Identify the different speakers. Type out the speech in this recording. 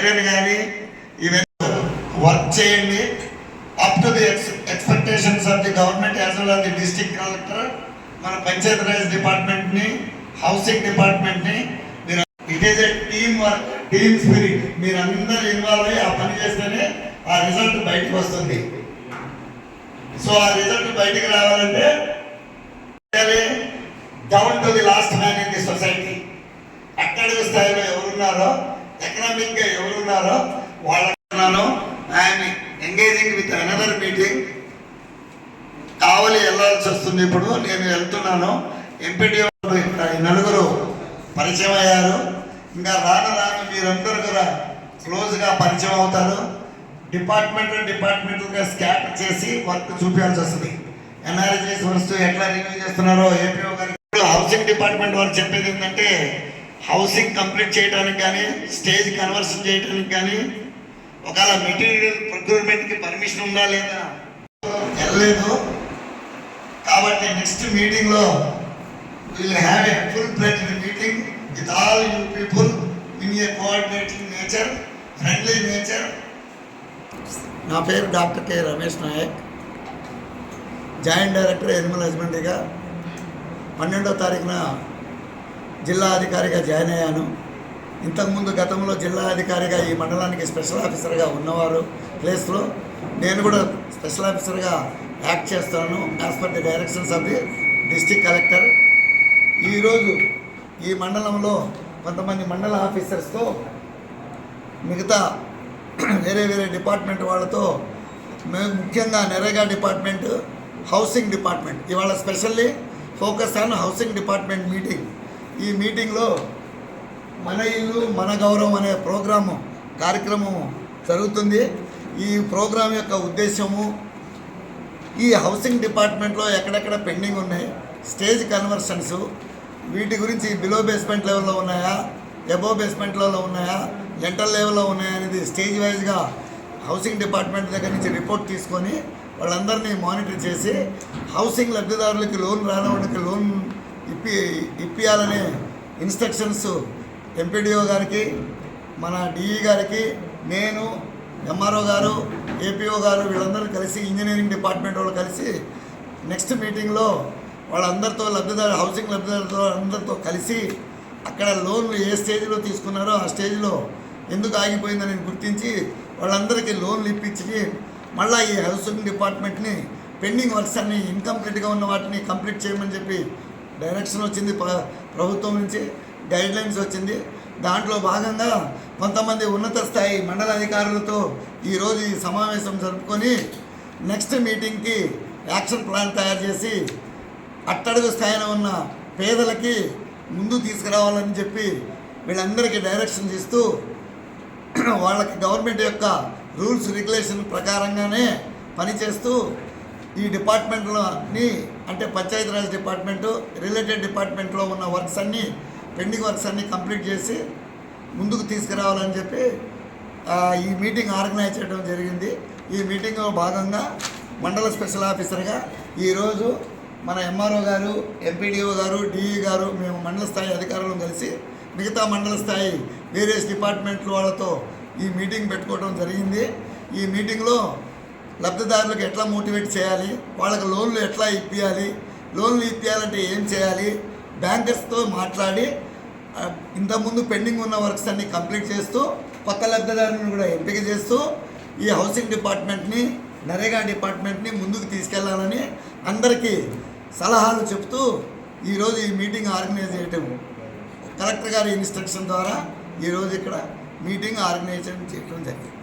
Speaker 1: Iron కానీ ఇవన్నీ work చేయండి. Up to the expectations of the government as well of the district collector మన పంచాయత్ రాజ్ డిపార్ట్మెంట్ని హౌసింగ్ డిపార్ట్మెంట్ని మీరు it is a team work team spirit మీరందరూ ఇన్వాల్వ్ అయ్యి ఆ పని చేస్తేనే ఆ రిజల్ట్ బయటకు వస్తుంది. సో ఆ రిజల్ట్ బయటకు రావాలంటే down to the last man in the society అట్టడుగు స్థాయిలో ఎవరున్నారో ఎకనామిక్ గా ఎవరున్నారో వాళ్ళను I'm engaging with another meeting Kavali వెళ్ళాల్సి వస్తుంది ఇప్పుడు. నేను వెళ్తున్నాను. ఎంపీటీ ఇక్కడ నలుగురు పరిచయం అయ్యారు. ఇంకా రాను రాను మీరందరూ కూడా క్లోజ్గా పరిచయం అవుతారు. డిపార్ట్మెంట్ డిపార్ట్మెంట్గా స్కాటర్ చేసి వర్క్ చూపించాల్సి వస్తుంది. ఎన్ఆర్జీఎస్ వస్తూ ఎట్లా రివ్యూ చేస్తున్నారో ఏపీఓ గారు హౌసింగ్ డిపార్ట్మెంట్ వారు చెప్పేది ఏంటంటే హౌసింగ్ కంప్లీట్ చేయడానికి కానీ స్టేజ్ కన్వర్షన్ చేయడానికి కానీ ఒకవేళ మెటీరియల్ ప్రొక్యూర్మెంట్కి పర్మిషన్ ఉందా లేదా? వెళ్ళలేదు. కాబట్టి నెక్స్ట్ మీటింగ్లో will have a full fledged meeting with all you people in a coordinating nature friendly nature నా పేరు doctor K. Ramesh Naik. Joint director animal హస్బెండరీగా పన్నెండో తారీఖున జిల్లా అధికారిగా జాయిన్ అయ్యాను. ఇంతకుముందు గతంలో జిల్లా అధికారిగా ఈ మండలానికి స్పెషల్ ఆఫీసర్గా ఉన్నవారు ప్లేస్లో నేను కూడా స్పెషల్ ఆఫీసర్గా యాక్ట్ చేస్తాను. As per the directions of the district collector. ఈరోజు ఈ మండలంలో కొంతమంది మండల ఆఫీసర్స్తో మిగతా వేరే వేరే డిపార్ట్మెంట్ వాళ్ళతో మేము ముఖ్యంగా నెరేగా డిపార్ట్మెంట్ హౌసింగ్ డిపార్ట్మెంట్. ఇవాళ specially focus on housing department meeting. ఈ మీటింగ్లో మన ఇల్లు మన గౌరవం అనే ప్రోగ్రాము కార్యక్రమం జరుగుతుంది. ఈ ప్రోగ్రాం యొక్క ఉద్దేశము ఈ హౌసింగ్ డిపార్ట్మెంట్లో ఎక్కడెక్కడ పెండింగ్ ఉన్నాయి స్టేజ్ కన్వర్షన్స్ వీటి గురించి బిలో బేస్మెంట్ లెవెల్లో ఉన్నాయా ఎబో బేస్మెంట్ లెవెల్లో ఉన్నాయా లెంటల్ లెవెల్లో ఉన్నాయా అనేది స్టేజ్ వైజ్గా హౌసింగ్ డిపార్ట్మెంట్ దగ్గర నుంచి రిపోర్ట్ తీసుకొని వాళ్ళందరినీ మానిటర్ చేసి హౌసింగ్ లబ్ధిదారులకి లోన్ రానివాడికి లోన్ ఇప్పియాలనే ఇన్స్ట్రక్షన్స్ ఎంపీడీఓ గారికి మన డిఈ గారికి నేను ఎంఆర్ఓ గారు ఏపీఓ గారు వీళ్ళందరూ కలిసి ఇంజనీరింగ్ డిపార్ట్మెంట్ వాళ్ళు కలిసి నెక్స్ట్ మీటింగ్లో వాళ్ళందరితో లబ్ధిదారు హౌసింగ్ లబ్ధిదారులతో అందరితో కలిసి అక్కడ లోన్లు ఏ స్టేజ్లో తీసుకున్నారో ఆ స్టేజ్లో ఎందుకు ఆగిపోయిందని గుర్తించి వాళ్ళందరికీ లోన్లు ఇప్పించి మళ్ళీ ఈ హౌసింగ్ డిపార్ట్మెంట్ని పెండింగ్ వర్క్స్ అన్ని ఇన్కంప్లీట్గా ఉన్న వాటిని కంప్లీట్ చేయమని చెప్పి డైరెక్షన్ వచ్చింది ప్రభుత్వం నుంచి గైడ్లైన్స్ వచ్చింది. దాంట్లో భాగంగా కొంతమంది ఉన్నత స్థాయి మండల అధికారులతో ఈరోజు ఈ సమావేశం జరుపుకొని నెక్స్ట్ మీటింగ్కి యాక్షన్ ప్లాన్ తయారు చేసి అట్టడుగు స్థాయిలో ఉన్న పేదలకి ముందు తీసుకురావాలని చెప్పి వీళ్ళందరికీ డైరెక్షన్ ఇస్తూ వాళ్ళకి గవర్నమెంట్ యొక్క రూల్స్ రెగ్యులేషన్ ప్రకారంగానే పనిచేస్తూ ఈ డిపార్ట్మెంట్లోని అంటే పంచాయతీరాజ్ డిపార్ట్మెంటు రిలేటెడ్ డిపార్ట్మెంట్లో ఉన్న వర్క్స్ అన్నీ పెండింగ్ వర్క్స్ అన్నీ కంప్లీట్ చేసి ముందుకు తీసుకురావాలని చెప్పి ఈ మీటింగ్ ఆర్గనైజ్ చేయడం జరిగింది. ఈ మీటింగ్లో భాగంగా మండల స్పెషల్ ఆఫీసర్గా ఈరోజు మన ఎంఆర్ఓ గారు ఎంపీడీఓ గారు డిఈ గారు మేము మండల స్థాయి అధికారులను కలిసి మిగతా మండల స్థాయి వేరియస్ డిపార్ట్మెంట్ల వాళ్ళతో ఈ మీటింగ్ పెట్టుకోవడం జరిగింది. ఈ మీటింగ్లో లబ్ధిదారులకు ఎట్లా మోటివేట్ చేయాలి? వాళ్ళకి లోన్లు ఎట్లా ఇప్పించాలి లోన్లు ఇప్పించాలంటే ఏం చేయాలి? బ్యాంకర్స్తో మాట్లాడి ఇంతకుముందు పెండింగ్ ఉన్న వర్క్స్ అన్ని కంప్లీట్ చేస్తూ కొత్త లబ్ధిదారులను కూడా ఎంపిక చేస్తూ ఈ హౌసింగ్ డిపార్ట్మెంట్ని నరేగా డిపార్ట్మెంట్ని ముందుకు తీసుకెళ్ళాలని అందరికీ సలహాలు చెప్తూ ఈరోజు ఈ మీటింగ్ ఆర్గనైజ్ చేయటం. కలెక్టర్ గారి ఇన్స్ట్రక్షన్ ద్వారా ఈరోజు ఇక్కడ మీటింగ్ ఆర్గనైజ్ చేయడం జరిగింది.